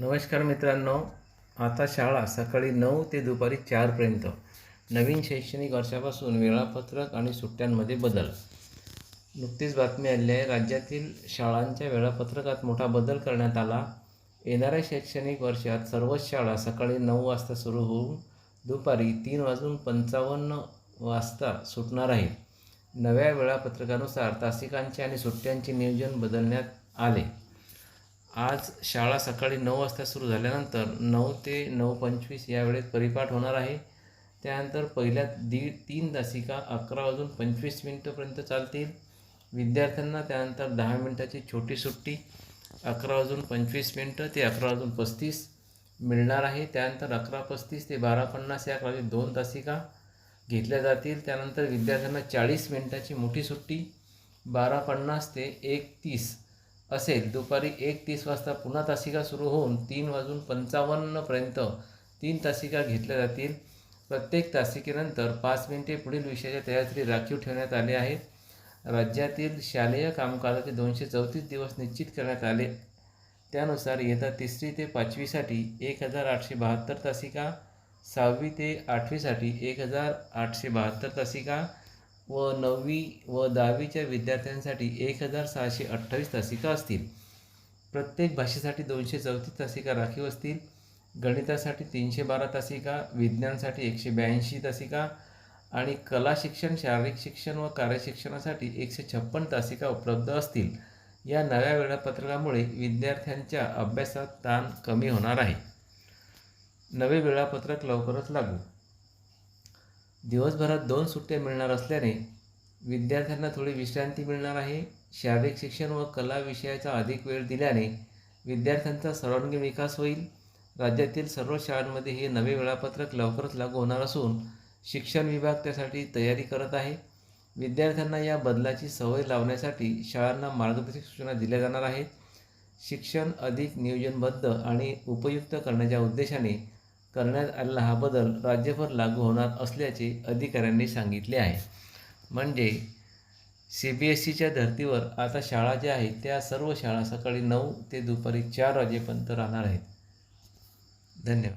नमस्कार मित्रांनो आता शाळा सकाळी नऊ ते दुपारी चारपर्यंत नवीन शैक्षणिक वर्षापासून वेळापत्रक आणि सुट्ट्यांमध्ये बदल. नुकतीच बातमी आली आहे राज्यातील शाळांच्या वेळापत्रकात मोठा बदल करण्यात आला. येणाऱ्या शैक्षणिक वर्षात सर्वच शाळा सकाळी नऊ वाजता सुरू होऊन दुपारी तीन वाजून पंचावन्न वाजता सुटणार आहे नव्या वेळापत्रकानुसार तासिकांचे आणि सुट्ट्यांचे नियोजन बदलण्यात आले. आज शाळा सकाळी नऊ वाजता सुरू झाल्यानंतर नऊ ते नऊ पंचवीस या वेळेत परिपाठ होणार आहे. त्यानंतर पहिल्या दीड तीन तासिका अकरा वाजून पंचवीस मिनटंपर्यंत चालतील. विद्यार्थ्यांना त्यानंतर दहा मिनटाची छोटी सुट्टी अकरा वाजून पंचवीस मिनटं ते अकरा वाजून पस्तीस मिळणार आहे. त्यानंतर अकरा पस्तीस ते बारा पन्नास या काळात दोन तासिका घेतल्या जातील. त्यानंतर विद्यार्थ्यांना चाळीस मिनटाची मोठी सुट्टी बारा पन्नास ते एक तीस असेल. दुपारी एक तीस वाजता पुन्हा तासिका सुरू होऊन तीन वाजून पंचावन्नपर्यंत तीन तासिका घेतल्या जातील. प्रत्येक तासिकेनंतर पाच मिनिटे पुढील विषयाच्या तयारी राखीव ठेवण्यात आले आहेत राज्यातील शालेय कामकाजाचे दोनशे चौतीस दिवस निश्चित करण्यात आले. त्यानुसार येत्या तिसरी ते पाचवीसाठी एक हजार आठशे बहात्तर तासिका सहावी ते आठवीसाठी एक हजार आठशे बहात्तर तासिका व नववी व दहावीच्या विद्यार्थ्यांसाठी एक हजार सहाशे अठ्ठावीस तासिका असतील. प्रत्येक भाषेसाठी दोनशे चौतीस तासिका राखीव असतील. गणितासाठी तीनशे बारा तासिका विज्ञानसाठी एकशे ब्याऐंशी तासिका आणि कला शिक्षण शारीरिक शिक्षण व कार्यशिक्षणासाठी एकशे छप्पन तासिका उपलब्ध असतील. या नव्या वेळापत्रकामुळे विद्यार्थ्यांच्या अभ्यासात ताण कमी होणार आहे. नवे वेळापत्रक लवकरच लागू. दिवसभरात दोन सुट्ट्या मिळणार असल्याने विद्यार्थ्यांना थोडी विश्रांती मिळणार आहे. शारीरिक शिक्षण व कला विषयाचा अधिक वेळ दिल्याने विद्यार्थ्यांचा सर्वांगीण विकास होईल. राज्यातील सर्व शाळांमध्ये हे नवे वेळापत्रक लवकरच लागू होणार असून शिक्षण विभाग त्यासाठी तयारी करत आहे. विद्यार्थ्यांना या बदलाची सवय लावण्यासाठी शाळांना मार्गदर्शक सूचना दिल्या जाणार आहेत. शिक्षण अधिक नियोजनबद्ध आणि उपयुक्त करण्याच्या उद्देशाने करण्यात आलेला हा बदल राज्यभर लागू होणार असल्याचे अधिकाऱ्यांनी सांगितले आहे. म्हणजे सी बी एस सीच्या धर्तीवर आता शाळा ज्या आहेत त्या सर्व शाळा सकाळी नऊ ते दुपारी चार वाजेपर्यंत राहणार आहेत. धन्यवाद.